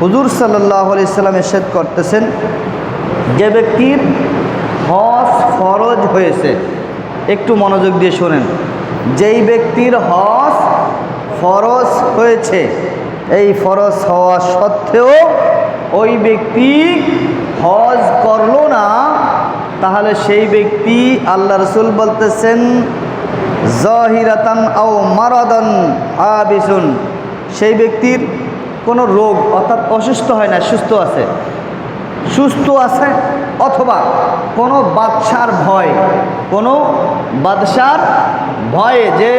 হুজুর সাল্লাহ সাল্লাম এরশাদ করতেছেন, যে ব্যক্তির হজ ফরজ হয়েছে, একটু মনোযোগ দিয়ে শোনেন, যেই ব্যক্তির হজ ফরজ হয়েছে, এই ফরজ হওয়া সত্ত্বেও ওই ব্যক্তি হজ করল না, তাহলে সেই ব্যক্তি আল্লাহ রসুল বলতেছেন, জহিরাতান আও মারাদান আবিসুন সেই ব্যক্তির কোনো রোগ অর্থাৎ অসুস্থ হয় না, সুস্থ আছে। সুস্থ আছে অথবা কোনো বাদশার ভয়, কোনো বাদশার ভয়ে যে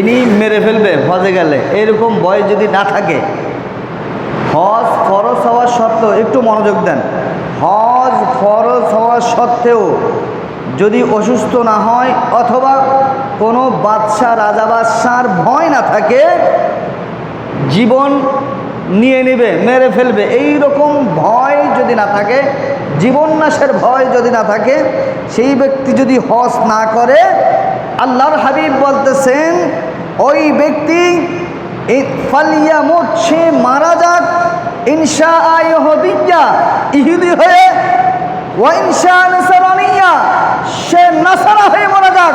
ইনি মেরে ফেলবে, হজে গেলে। এরকম ভয় যদি না থাকে, হজ খরচ হওয়ার সত্ত্বেও, একটু মনোযোগ দেন। হজ খরচ হওয়ার সত্ত্বেও যদি অসুস্থ না হয় অথবা কোনো বাদশাহ রাজা বাদশার ভয় না থাকে জীবন নিয়ে নেবে, মেরে ফেলবে। এই রকম ভয় যদি না থাকে জীবন নাশের ভয় যদি না থাকে, সেই ব্যক্তি যদি হজ না করে, আল্লাহর হাবিব বলতেছেন, ওই ব্যক্তি ফালিয়ামত, সে মারা যাক ইনশা আয়হদিয়া ইহুদি হয়ে সে হয়ে মারা যাক,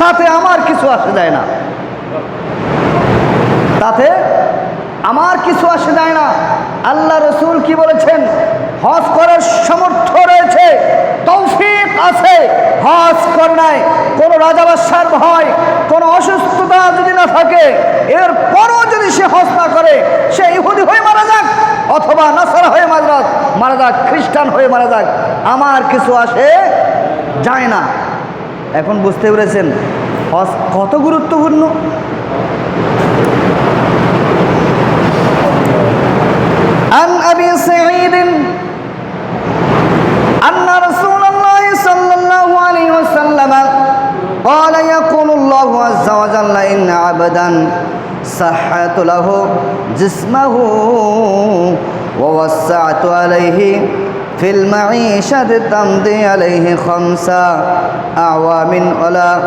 তাতে আমার কিছু আসে যায় না। তাতে আমার কিছু আসে যায় না। আল্লাহ রসুল কি বলেছেন? হজ করার সামর্থ্য রয়েছে, তৌফিক আছে। হজ করে নাই, কোনো রাজাবাসার ভয়, কোনো অসুস্থতা যদি না থাকে এর পরও যদি সে হজ না করে, সে ইহুদি হয়ে মারা যাক, অথবা নাসারা হয়ে মারা যাক মারা যাক, খ্রিস্টান হয়ে মারা যাক, আমার কিছু আসে যায় না। এখন বুঝতে পেরেছেন, হজ কত গুরুত্বপূর্ণ? عن أبي سعيد أن رسول الله صلى الله عليه وسلم قال يقول الله عز وجل إن عبدا صحت له جسمه ووسعت عليه في المعيشة تمضي عليه خمسة أعوام ولا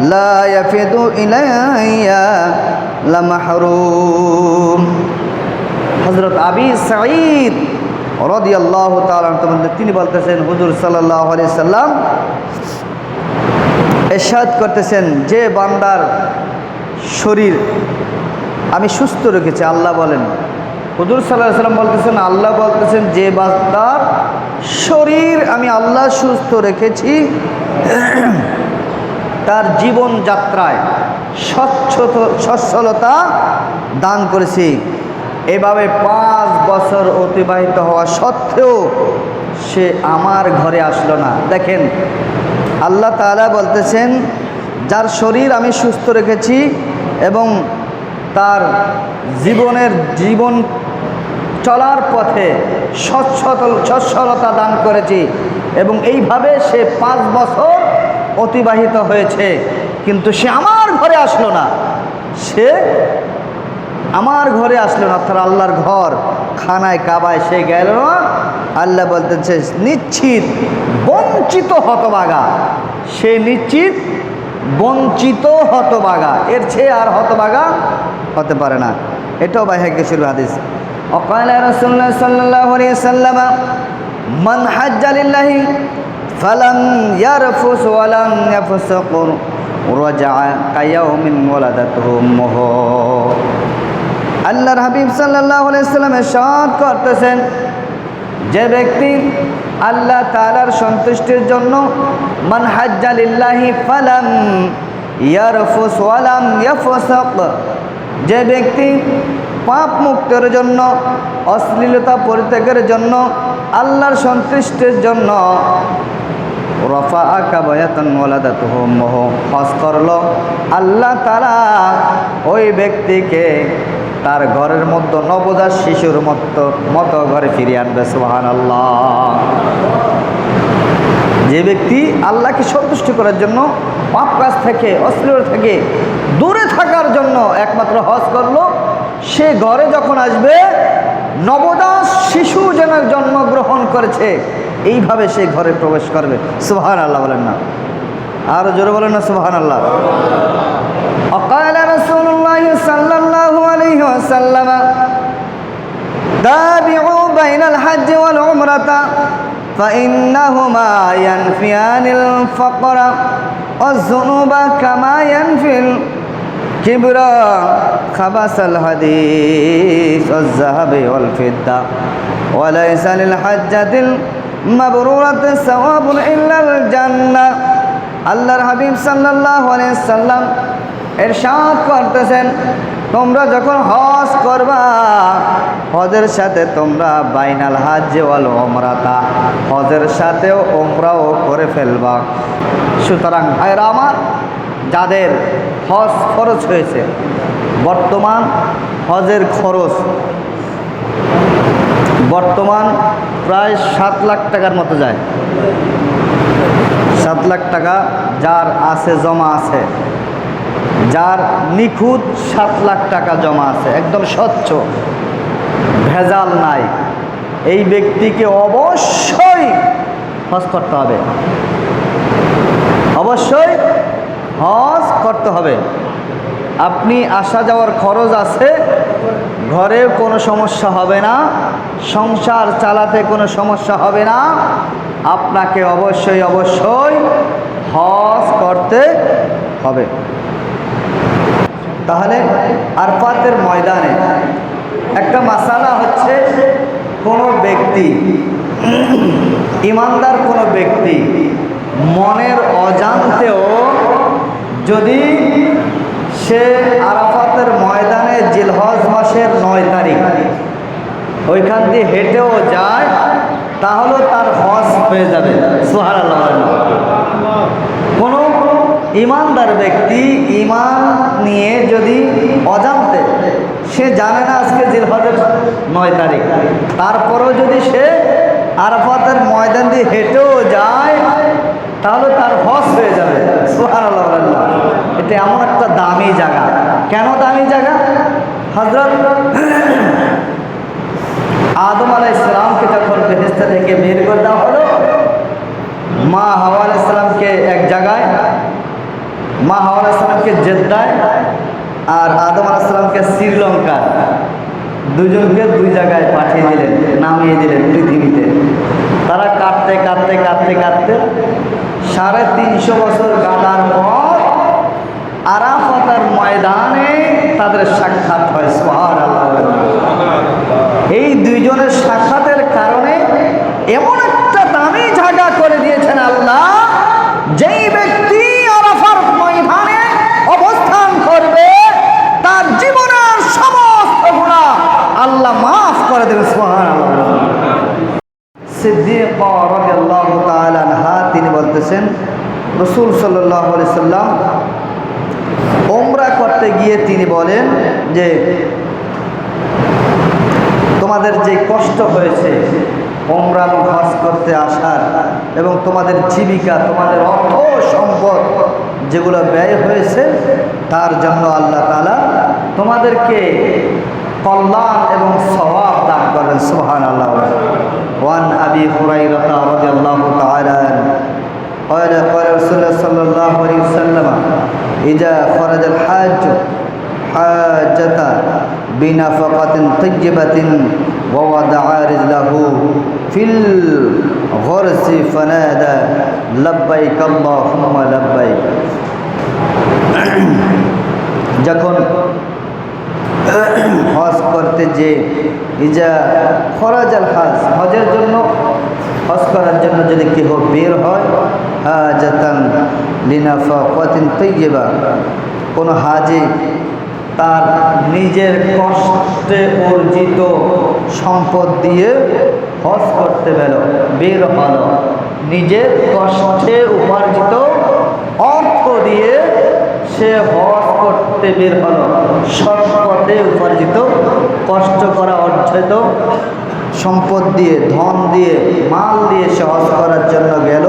لا يفد إلي لمحروم হজরত আবি সাঈদ রদি আল্লাহ তিনি বলতেছেন, হুজুর সাল্লাহ সাল্লাম এরশাদ করতেছেন, যে বান্দার শরীর আমি সুস্থ রেখেছি, আল্লাহ বলেন। হুজুর সাল্লাহ সাল্লাম বলতেছেন, আল্লাহ বলতেছেন, যে বান্দার শরীর আমি আল্লাহ সুস্থ রেখেছি, তার জীবন যাত্রায় স্বচ্ছত, সচ্ছলতা দান করেছি। এভাবে পাঁচ বছর অতিবাহিত হওয়া সত্ত্বেও সে আমার ঘরে আসলো না। দেখেন, আল্লাহ তালা বলতেছেন, যার শরীর আমি সুস্থ রেখেছি এবং তার জীবনের জীবন চলার পথে স্বচ্ছতল সচ্ছলতা দান করেছি এবং এইভাবে সে পাঁচ বছর অতিবাহিত হয়েছে। কিন্তু সে আমার ঘরে আসলো না। সে আমার ঘরে আসলো না অর্থাৎ আল্লাহর ঘর, খানায় কাবায়, সে গেল না। আল্লাহ বলতেছে, নিশ্চিত বঞ্চিত হতবাগা। সে নিশ্চিত বঞ্চিত হতবাগা। এর চেয়ে আর হতবাগা হতে পারে না। এটাও বাইহাকে শুরু হাদিস। অকাল আল্লাহর হাবিব সাল্লাহ সাল্লাম সাদ করতেছেন, যে ব্যক্তি আল্লাহ তালার সন্তুষ্টির জন্য, মান হাজ্জালিল্লাহি ফালাম ইয়ারফুস ওয়ালাম ইয়াফসাক যে ব্যক্তি পাপ মুক্তের জন্য, অশ্লীলতা পরিত্যাগের জন্য, আল্লাহর সন্তুষ্টির জন্য রফা আকা বয়াতন হজ করল, আল্লাহ তারা ওই ব্যক্তিকে তার ঘরের মধ্যে নবজাত শিশুর মতো মতো ঘরে ফিরিয়ে আনবে সোহান আল্লাহ যে ব্যক্তি আল্লাহকে সন্তুষ্ট করার জন্য পাপ কাজ থেকে, অশ্লীল থেকে দূরে থাকার জন্য একমাত্র হজ করল, সে ঘরে যখন আসবে নবদাস শিশু যেন জন্মগ্রহণ করেছে, এইভাবে সে ঘরে প্রবেশ করবে। সুহান আল্লাহ বলেন না। আর জোরে বলেন না সুহান আল্লাহ অকাল রসুল্লাহ সাল্লাহ আলহি ওয়াসাল্লাম تابعوا بين الحج والعمرة فإنهما ينفيان الفقر والذنوب كما ينفي الكبر خبث الحديث والذهب والفضة وليس للحجة المبرورة ثواب إلا الجنة আল্লাহর হাবিব সাল্লাল্লাহু আলাইহি সাল্লাম এরশাদ করতেছেন তোমরা যখন হজ করবা, হজের সাথে তোমরা বাইনাল হাজ ওয়াল ওমরাতা হজের সাথেও ওমরাও করে ফেলবা। সুতরাং ভাইরা আমার, যাদের হজ খরচ হয়েছে, বর্তমান হজের খরচ, বর্তমান প্রায় সাত লাখ টাকার মতো যায়। সাত লাখ টাকা যার আছে, জমা আছে। যার নিখুঁত সাত লাখ টাকা জমা আছে, একদম স্বচ্ছ। ভেজাল নাই। এই ব্যক্তিকে অবশ্যই হজ করতে হবে। অবশ্যই হজ করতে হবে। আপনি আসা যাওয়ার খরচ আছে ঘরে কোনো সমস্যা হবে না, সংসার চালাতে কোনো সমস্যা হবে না। আপনাকে অবশ্যই অবশ্যই হজ করতে হবে। তাহলে আরফাতের ময়দানে একটা মাসালা হচ্ছে কোনো ব্যক্তি, ইমানদার কোনো ব্যক্তি মনের অজান্তেও যদি সে আরাফাতের ময়দানে জিলহজ মাসের নয় তারিখ ওইখান দিয়ে হেঁটেও যায়, তাহলেও তার হজ হয়ে যাবে। সোহার কোনো ইমানদার ব্যক্তি ইমান নিয়ে যদি অজান্তে, সে জানে না আজকে জিলহজের নয় তারিখ। তারপরেও যদি সে আরাফাতের ময়দান দিয়ে হেঁটেও যায়, তাহলে তার হজ হয়ে যাবে। সোহার এটা এমন একটা দামি জায়গা। কেন দামি জায়গা? হজরত আদম আলাহ ইসলামকে যখন ফেরিস্তা থেকে বের করে দেওয়া হলো মা হাওয়া আলাহ ইসলামকে এক জায়গায় মা হাওয়া আলাহ ইসলামকে জেদ্দায় আর আদম আলাহ ইসলামকে শ্রীলঙ্কা দুজনকে দুই জায়গায় পাঠিয়ে দিলেন, নামিয়ে দিলেন পৃথিবীতে। তারা কাটতে কাটতে কাটতে কাটতে সাড়ে তিনশো বছর কাটার পর আরাফাতার ময়দানে তাদের সাক্ষাৎ হয় সোহার এই দুইজনের সাক্ষাতের কারণে এমন একটা দামি জায়গা করে দিয়েছেন আল্লাহ, যেই ব্যক্তি আরাফার ময়দানে অবস্থান করবে তার জীবনের সমস্ত গুণা আল্লাহ মাফ করে দেবে সোহান আল্লাহ তিনি বলতেছেন, রসুল সাল্লাম ওমরা করতে গিয়ে তিনি বলেন যে, তোমাদের যে কষ্ট হয়েছে ওমরা হজ করতে আসার এবং তোমাদের জীবিকা, তোমাদের অর্থ সম্পদ যেগুলো ব্যয় হয়েছে, তার জন্য আল্লাহ তালা তোমাদেরকে কল্যাণ এবং স্বভাব দান করেন সোহান আল্লাহ ওয়ান আবি হুরাইরাতা রাদিয়াল্লাহু তাআলা قال قال رسول الله صلى الله عليه وسلم إذا خرج الحاج حاجة بنفقة طيبة ووضع رجله في الغرس فنادى لبيك اللهم لبيك যখন হজ করতে যে ইজা খরাজাল হাজ, হজের জন্য, হজ করার জন্য যদি কেহ বের হয়, হাজাতান লিনাফা কতিন তৈবা কোনো হাজি তার নিজের কষ্টে অর্জিত সম্পদ দিয়ে হজ করতে বের বের হলো। নিজের কষ্টে উপার্জিত অর্থ দিয়ে সে হজ করতে বের হলো। সৎপথে উপার্জিত, কষ্ট করা অর্থিত সম্পদ দিয়ে, ধন দিয়ে, মাল দিয়ে সে হজ করার জন্য গেল।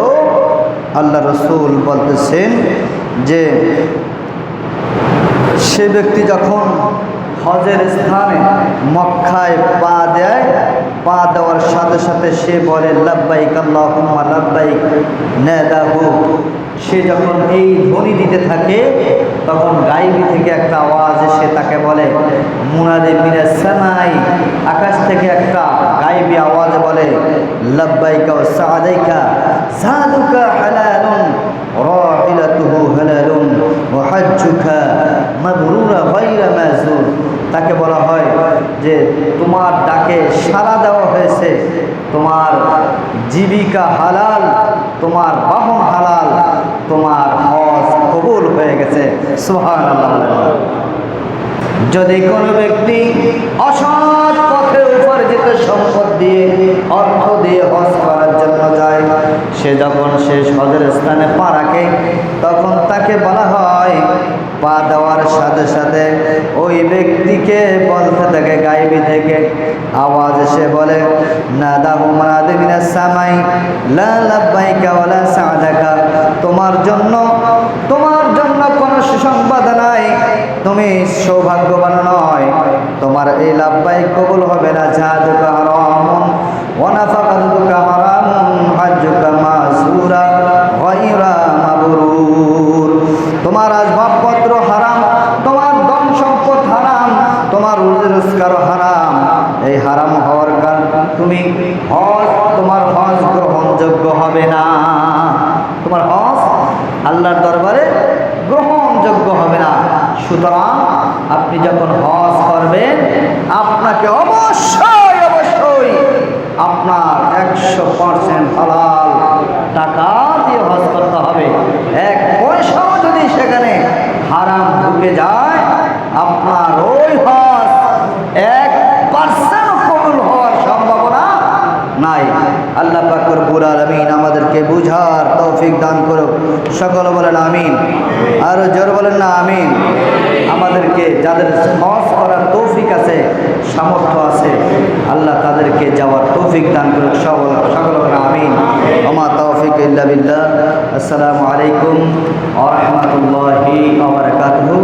আল্লাহ রসুল বলতেছেন যে, সে ব্যক্তি যখন হজের স্থানে মক্কায় পা দেয়। পা দেওয়ার সাথে সাথে সে বলে, লাব্বাইক আল্লাহুম্মা, লাব্বাইক, নাদাহু। সে যখন এই ধ্বনি দিতে থাকে, তখন গাইবি থেকে একটা আওয়াজ এসে তাকে বলে মুনাদে মিনাস সামাই। আকাশ থেকে একটা গাইবি আওয়াজ বলে, লাব্বাইকা ওয়া সাআদাইকা সাদুকা হালালুন, রাহিলাতুহু হালালুন, ওয়া হাজ্জুকা মাবরুরা গায়রা মাজুর। তাকে বলা হয় যে, তোমার ডাকে সাড়া দেওয়া হয়েছে। তোমার জীবিকা হালাল, তোমার বাহন হালাল, তোমার হজ কবুল হয়ে গেছে। সুহান যদি কোনো ব্যক্তি অসৎ পথে উপার্জিত সম্পদ দিয়ে, অর্থ দিয়ে হজ করার জন্য যায়। সে যখন সে সদের স্থানে পা রাখে, তখন তাকে বলা হয় পা দেওয়ার সাথে সাথে ওই ব্যক্তিকে বলতে থাকে গাইবি থেকে আওয়াজ এসে বলে না দাহু মানাদিনা সামাই, লা লাব্বাইকা ওয়ালা সাদাকা। তোমার জন্য তোমার জন্য কোনো সুসংবাদ নাই। তুমি সৌভাগ্যবান নয়। তোমার এই লাভবাই কবুল হবে না। জাহাদুকা হারামুন ওয়ানাফাকাতুকা হারামুন গ্রহণযোগ্য হবে না। তোমার হজ আল্লাহর দরবারে গ্রহণযোগ্য হবে না। সুতরাং আপনি যখন হজ করবেন, আপনাকে অবশ্যই অবশ্যই আপনার একশো পার্সেন্ট হালাল টাকা দিয়ে হজ করতে হবে। এক পয়সাও যদি সেখানে হারাম ঢুকে যায়, আপনার ওই হজ আল্লাহ পাক রব্বুল আলমিন আমাদেরকে বুঝার তৌফিক দান করো সকল বলেন আমিন। আর জোর বলেন না, আমিন। আমাদেরকে যাদের হজ করার তৌফিক আছে, সামর্থ্য আছে, আল্লাহ তাদেরকে যাওয়ার তৌফিক দান করুক। সকল সকল বলেন আমিন। ওমা তৌফিক ইল্লা বিল্লাহ। আসসালামু আলাইকুম ওয়া রাহমাতুল্লাহি ওয়া বারাকাতুহু।